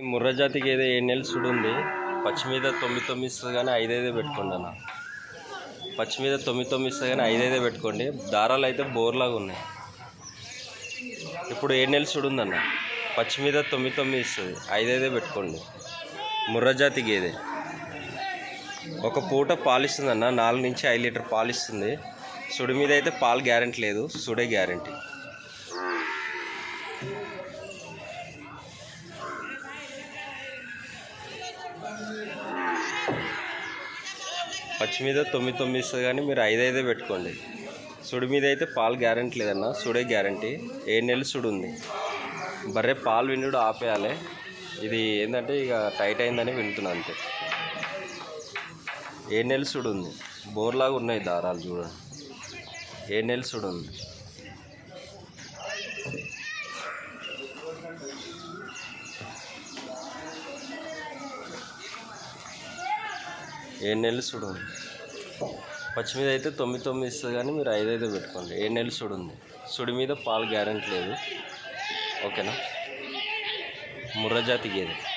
ఈ ముర్ర గేదె ఏడు నెలలు సుడుంది పచ్చి మీద తొమ్మిది తొమ్మిది ఇస్తుంది కానీ ఐదైదే పెట్టుకోండి అన్న. పచ్చి మీద తొమ్మిది తొమ్మిది ఇస్తుంది కానీ ఐదైదే పెట్టుకోండి. దారాలు అయితే బోర్లాగా ఉన్నాయి. ఇప్పుడు ఏడు నెలలు సుడు అన్న పచ్చి మీద తొమ్మిది తొమ్మిది ఇస్తుంది. ఐదైదే పెట్టుకోండి. ముర్ర జాతి గేదె ఒక పూట పాలిస్తుంది అన్న. నాలుగు నుంచి ఐదు లీటర్ పాలు ఇస్తుంది సుడి మీద అయితే పాలు గ్యారెంటీ లేదు. సుడే గ్యారెంటీ. పచ్చి మీద తొమ్మిది తొమ్మిది ఇస్తుంది కానీ మీరు ఐదు ఐదే పెట్టుకోండి. సుడి మీద అయితే పాలు గ్యారెంటీ లేదన్న సుడే గ్యారెంటీ. ఏడు నెలలు సుడు ఉంది. బర్రె పాలు వినుడు ఆపేయాలి. ఇది ఏంటంటే ఇక టైట్ అయిందని వింటున్నా అంతే. ఏడు నెలలు సుడు ఉంది? బోర్లాగా ఉన్నాయి దారాలు చూడండి. ఏడు నెలలు సుడు ఉంది? ఏడు నెలలు సుడు ఉంది పచ్చి మీద అయితే తొమ్మిది తొమ్మిది ఇస్తుంది కానీ మీరు ఐదు పెట్టుకోండి. ఏడు నెలలు సుడు ఉంది సుడి మీద పాలు గ్యారెంటీ లేదు. ఓకేనా? ముర్రజాతి గేదె.